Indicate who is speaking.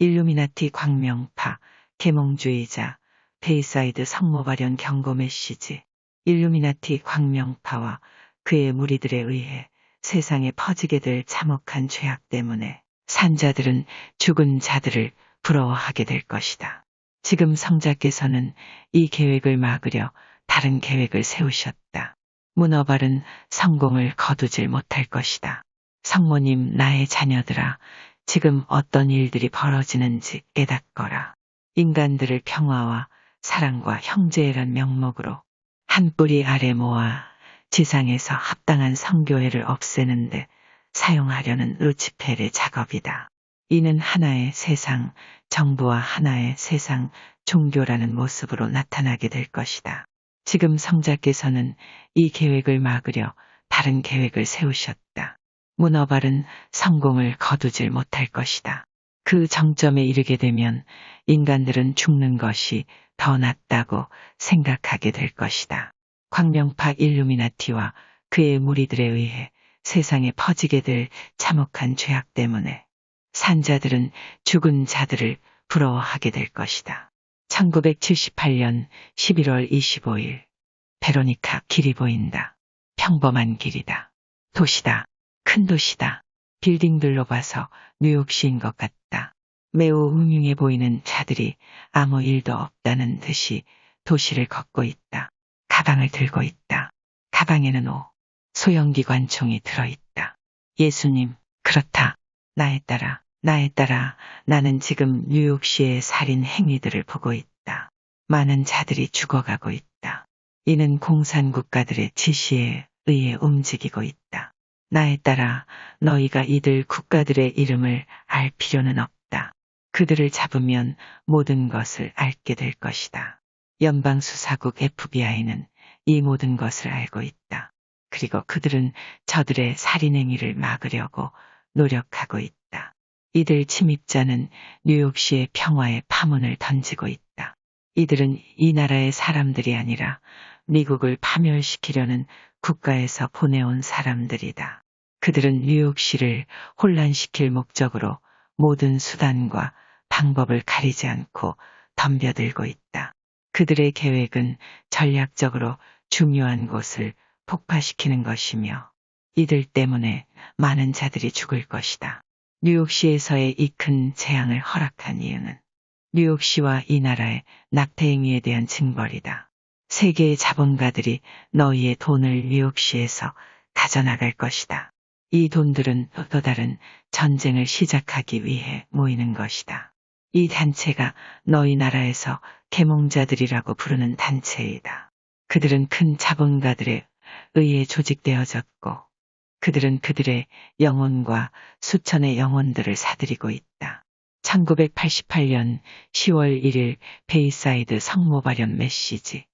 Speaker 1: 일루미나티 광명파, 계몽주의자, 베이사이드 성모 발현 경고 메시지, 일루미나티 광명파와 그의 무리들에 의해 세상에 퍼지게 될 참혹한 죄악 때문에 산자들은 죽은 자들을 부러워하게 될 것이다. 지금 성자께서는 이 계획을 막으려 다른 계획을 세우셨다. 문어발은 성공을 거두질 못할 것이다. 성모님 나의 자녀들아 지금 어떤 일들이 벌어지는지 깨닫거라. 인간들을 평화와 사랑과 형제란 명목으로 한 뿌리 아래 모아 지상에서 합당한 성교회를 없애는 데 사용하려는 루치펠의 작업이다. 이는 하나의 세상, 정부와 하나의 세상, 종교라는 모습으로 나타나게 될 것이다. 지금 성자께서는 이 계획을 막으려 다른 계획을 세우셨다. 문어발은 성공을 거두질 못할 것이다. 그 정점에 이르게 되면 인간들은 죽는 것이 더 낫다고 생각하게 될 것이다. 광명파 일루미나티와 그의 무리들에 의해 세상에 퍼지게 될 참혹한 죄악 때문에 산자들은 죽은 자들을 부러워하게 될 것이다. 1978년 11월 25일 베로니카 길이 보인다. 평범한 길이다. 도시다. 큰 도시다. 빌딩들로 봐서 뉴욕시인 것 같다. 매우 웅흉해 보이는 차들이 아무 일도 없다는 듯이 도시를 걷고 있다. 가방을 들고 있다. 가방에는 오, 소형기 관총이 들어있다. 예수님, 그렇다. 나에 따라, 나에 따라 나는 지금 뉴욕시의 살인 행위들을 보고 있다. 많은 자들이 죽어가고 있다. 이는 공산 국가들의 지시에 의해 움직이고 있다. 나에 따라 너희가 이들 국가들의 이름을 알 필요는 없다. 그들을 잡으면 모든 것을 알게 될 것이다. 연방수사국 FBI는 이 모든 것을 알고 있다. 그리고 그들은 저들의 살인 행위를 막으려고 노력하고 있다. 이들 침입자는 뉴욕시의 평화에 파문을 던지고 있다. 이들은 이 나라의 사람들이 아니라 미국을 파멸시키려는 국가에서 보내온 사람들이다. 그들은 뉴욕시를 혼란시킬 목적으로 모든 수단과 방법을 가리지 않고 덤벼들고 있다. 그들의 계획은 전략적으로 중요한 곳을 폭파시키는 것이며 이들 때문에 많은 자들이 죽을 것이다. 뉴욕시에서의 이 큰 재앙을 허락한 이유는 뉴욕시와 이 나라의 낙태행위에 대한 징벌이다. 세계의 자본가들이 너희의 돈을 뉴욕시에서 가져나갈 것이다. 이 돈들은 또 다른 전쟁을 시작하기 위해 모이는 것이다. 이 단체가 너희 나라에서 계몽자들이라고 부르는 단체이다. 그들은 큰 자본가들에 의해 조직되어졌고 그들은 그들의 영혼과 수천의 영혼들을 사들이고 있다. 1988년 10월 1일 베이사이드 성모 발현 메시지